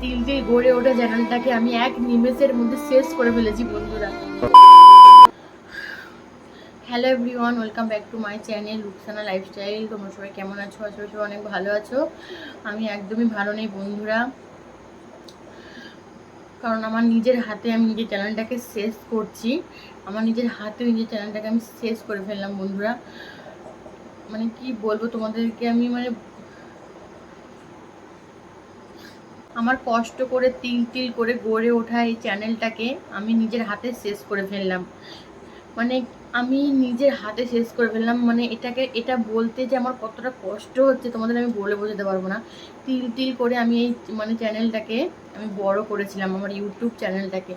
তিল গড়ে ওঠা চ্যানেলটাকে আমি এক নিমেষের মধ্যে শেষ করে ফেলেছি, বন্ধুরা। Hello everyone welcome back to my channel Ruksana lifestyle তোমরা সবাই কেমন আছো? করি সবাই অনেক ভালো আছো। আমি একদমই ভালো নেই, বন্ধুরা। কারণ আমার নিজের হাতে আমি নিজের চ্যানেলটাকে শেষ করছি। আমার নিজের হাতে নিজের চ্যানেলটাকে আমি শেষ করে ফেললাম, বন্ধুরা। মানে কি বলব তোমাদেরকে, আমি মানে আমার কষ্ট করে তিল তিল করে গড়ে ওঠা এই চ্যানেলটাকে আমি নিজের হাতে শেষ করে ফেললাম। মানে আমি নিজের হাতে শেষ করে ফেললাম। মানে এটাকে, এটা বলতে যে আমার কতটা কষ্ট হচ্ছে তোমাদের আমি বলে বোঝাতে পারব না। তিল তিল করে আমি এই মানে চ্যানেলটাকে আমি বড় করেছিলাম, আমার ইউটিউব চ্যানেলটাকে।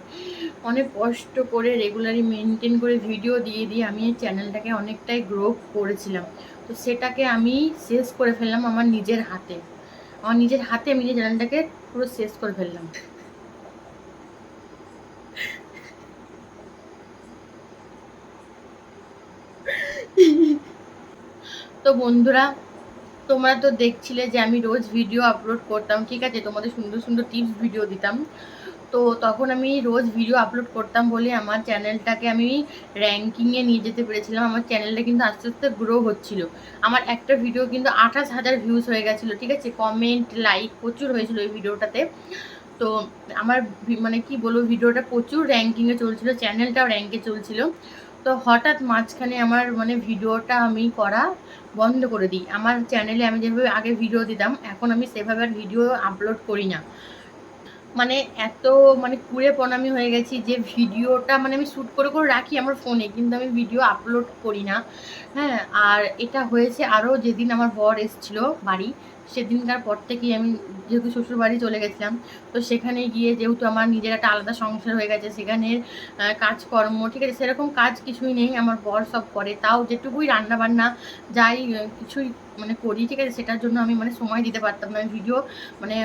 অনেক কষ্ট করে রেগুলারই মেনটেন করে ভিডিও দিয়ে দিয়ে আমি এই চ্যানেলটাকে অনেকটাই গ্রো করেছিলাম। তো সেটাকে আমি শেষ করে ফেললাম আমার নিজের হাতে। আমার নিজের হাতে আমি নিজের চ্যানেলটাকে পুরো শেষ করে ফেললাম। তো বন্ধুরা, তোমরা তো দেখছিলে যে আমি রোজ ভিডিও আপলোড করতাম, ঠিক আছে? তোমাদের সুন্দর সুন্দর টিপস ভিডিও দিতাম। তো তখন আমি রোজ ভিডিও আপলোড করতাম বলে আমার চ্যানেলটাকে আমি র্যাঙ্কিংয়ে নিয়ে যেতে পেরেছিলাম। আমার চ্যানেলটা কিন্তু আস্তে আস্তে গ্রো হচ্ছিল। আমার একটা ভিডিও কিন্তু আঠাশ হাজার ভিউজ হয়ে গেছিল, ঠিক আছে? কমেন্ট লাইক প্রচুর হয়েছিল ওই ভিডিওটাতে তো আমার মানে কি বলব ভিডিওটা প্রচুর র্যাঙ্কিংয়ে চলছিল চ্যানেলটাও র্যাঙ্কে চলছিল। তো হঠাৎ মাঝখানে আমার মানে ভিডিওটা আমি করা বন্ধ করে দিই। আমার চ্যানেলে আমি যেভাবে আগে ভিডিও দিতাম, এখন আমি সেভাবে আর ভিডিও আপলোড করি না। মানে এত মানে কুড়ে প্রণামী হয়ে গেছি যে ভিডিওটা মানে আমি শ্যুট করে করে রাখি আমার ফোনে কিন্তু আমি ভিডিও আপলোড করি না। হ্যাঁ আর এটা হয়েছে আরও যেদিন আমার বর এসেছিল বাড়ি সেদিনকার পর থেকেই আমি যেহেতু শ্বশুর বাড়ি চলে গেছিলাম তো সেখানে গিয়ে যেহেতু আমার নিজের একটা আলাদা সংসার হয়ে গেছে সেখানে আহ, কাজকর্ম ঠিক আছে সেরকম কাজ কিছুই নেই আমার বর সব করে তাও যেটুকুই রান্না বান্না যাই কিছুই মানে করি, ঠিক আছে? সেটার জন্য আমি মানে সময় দিতে পারতাম না। আমি ভিডিও মানে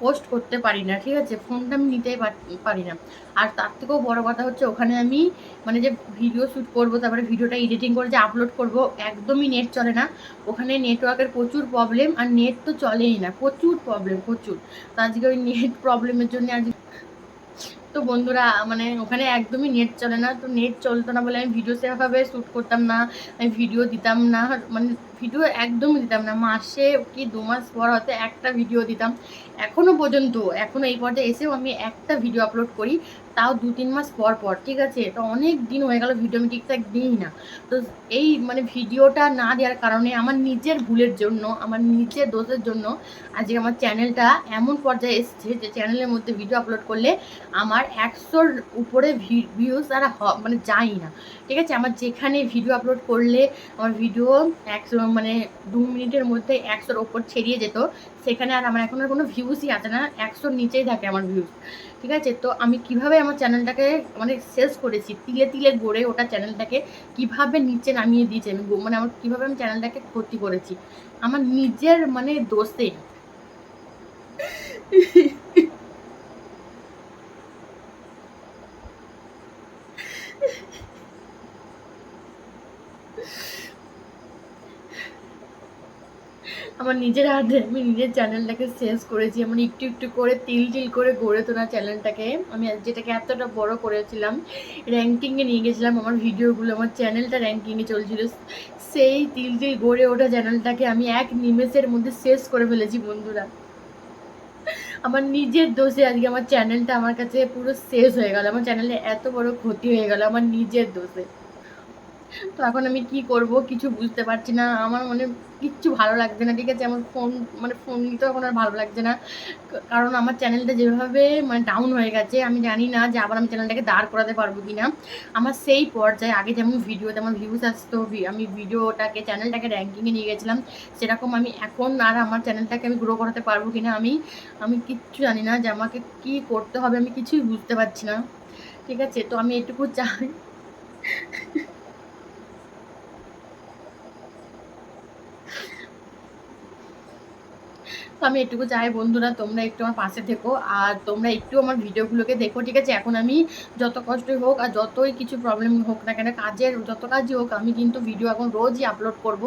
পোস্ট করতে পারি না, ঠিক আছে? ফোনটা আমি নিতেই পার- না। আর তার থেকেও বড় কথা হচ্ছে, ওখানে আমি মানে যে ভিডিও শ্যুট করব, তারপরে ভিডিওটা এডিটিং করে যে আপলোড করব, একদমই নেট চলে না। ওখানে নেটওয়ার্কের প্রচুর প্রবলেম আর নেট তো চলেই না। প্রচুর প্রবলেম প্রচুর। তো আজকে ওই নেট প্রবলেমের জন্য আজ তো বন্ধুরা মানে ওখানে একদমই নেট চলে না। তো নেট চলতো না বলে আমি ভিডিও সেভাবে শ্যুট করতাম না, আমি ভিডিও দিতাম না। মানে ভিডিও একদমই দিতাম না। মাসে কি দু মাস পর হয়তো একটা ভিডিও দিতাম। এখনও পর্যন্ত এখনও এই পর্যায়ে এসেও আমি একটা ভিডিও আপলোড করি, তাও দু তিন মাস পর পর, ঠিক আছে? তো অনেক দিন হয়ে গেল ভিডিও আমি ঠিকঠাক দিই না। তো এই মানে ভিডিওটা না দেওয়ার কারণে আমার নিজের ভুলের জন্য, আমার নিজের দোষের জন্য আজকে আমার চ্যানেলটা এমন পর্যায়ে এসেছে যে চ্যানেলের মধ্যে ভিডিও আপলোড করলে আমার একশোর উপরে ভিউজ আর মানে যাই না। ঠিক আছে? আমার যেখানে ভিডিও আপলোড করলে, আমার ভিডিও একশো মানে দু মিনিটের মধ্যে একশোর ওপর ছেড়িয়ে যেত। সেখানে আর আমার এখন আর কোনো ভিউজই আসে না, একশোর নিচেই থাকে আমার ভিউজ ঠিক আছে? তো আমি কীভাবে আমার চ্যানেলটাকে মানে শেষ করেছি, তিলে তিলে গড়ে ওটা চ্যানেলটাকে কীভাবে নিচে নামিয়ে দিয়েছি আমি মানে আমার কীভাবে আমি চ্যানেলটাকে ক্ষতি করেছি? আমার নিজের মানে দোষে। আমার নিজের হাতে আমি নিজের চ্যানেলটাকে শেষ করেছি। আমার একটু একটু করে তিল তিল করে গড়ে তোলা চ্যানেলটাকে আমি যেটাকে এতটা বড় করেছিলাম র্যাঙ্কিংয়ে নিয়ে গেছিলাম, আমার ভিডিওগুলো আমার চ্যানেলটা র্যাঙ্কিংয়ে চলছিল। সেই তিল তিল গড়ে ওঠা চ্যানেলটাকে আমি এক নিমেষের মধ্যে শেষ করে ফেলেছি, বন্ধুরা। আমার নিজের দোষে আজকে আমার চ্যানেলটা আমার কাছে পুরো শেষ হয়ে গেল। আমার চ্যানেলে এত বড় ক্ষতি হয়ে গেল, আমার নিজের দোষে। তো এখন আমি কি করব কিছু বুঝতে পারছি না। আমার মনে কিচ্ছু ভালো লাগছে না, ঠিক আছে? আমার ফোন মানে ফোন নিতেও এখন আর ভালো লাগছে না। কারণ আমার চ্যানেলটা যেভাবে মানে ডাউন হয়ে গেছে, আমি জানি না যে আবার আমি চ্যানেলটাকে দাঁড় করাতে পারব কি না আমার সেই পর্যায়ে আগে যেমন ভিডিওতে আমার ভিউজ আসতো আমি ভিডিওটাকে চ্যানেলটাকে র্যাঙ্কিংয়ে নিয়ে গেছিলাম। সেরকম আমি এখন আর আমার চ্যানেলটাকে আমি গ্রো করাতে পারব কি না আমি আমি কিচ্ছু জানি না যে আমাকে কি করতে হবে, আমি কিছুই বুঝতে পারছি না। ঠিক আছে? তো আমি এটুকু চাই। তো আমি এটুকু চাই বন্ধুরা, তোমরা একটু আমার পাশে থেকো আর তোমরা একটু আমার ভিডিওগুলোকে দেখো, ঠিক আছে? এখন আমি যত কষ্টই হোক আর যতই কিছু প্রবলেম হোক না কেন, কাজের, যত কাজই হোক, আমি কিন্তু ভিডিও এখন রোজই আপলোড করব,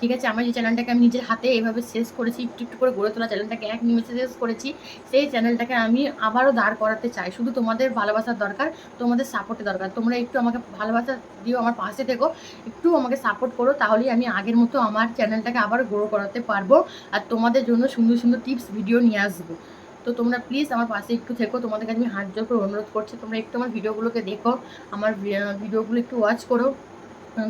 ঠিক আছে? আমার যে চ্যানেলটাকে আমি নিজের হাতে এভাবে শেষ করেছি, একটু একটু করে গড়ে তোলা চ্যানেলটাকে এক নিমেষে শেষ করেছি, সেই চ্যানেলটাকে আমি আবারও দাঁড় করাতে চাই। শুধু তোমাদের ভালোবাসার দরকার, তোমাদের সাপোর্টের দরকার। তোমরা একটু আমাকে ভালোবাসা দিও, আমার পাশে থেকো, একটু আমাকে সাপোর্ট করো, তাহলেই আমি আগের মতো আমার চ্যানেলটাকে আবার গ্রো করাতে পারব। আর তোমাদের জন্য সুন্দর সুন্দর টিপস ভিডিও নিয়ে আসব। তো তোমরা প্লিজ আমার পাশে একটু থেকো, তোমাদের কাছে আমি হাত জোর করে অনুরোধ করছি, তোমরা একটু আমার ভিডিওগুলোকে দেখো, আমার ভিডিওগুলো একটু ওয়াচ করো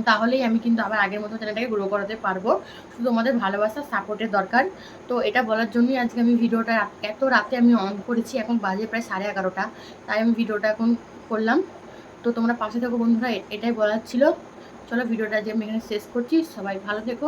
তাহলেই আমি কিন্তু আবার আগের মতো চ্যানেলটাকে গ্রো করাতে পারব। শুধু আমাদের ভালোবাসা সাপোর্টের দরকার। তো এটা বলার জন্যই আজকে আমি ভিডিওটা এত রাতে আমি অন করেছি, এখন বাজে প্রায় সাড়ে এগারোটা, তাই আমি ভিডিওটা এখন করলাম। তো তোমরা পাশে থেকো বন্ধুরা এটাই বলার ছিল। চলো ভিডিওটা যে আমি এখানে শেষ করছি, সবাই ভালো থেকো।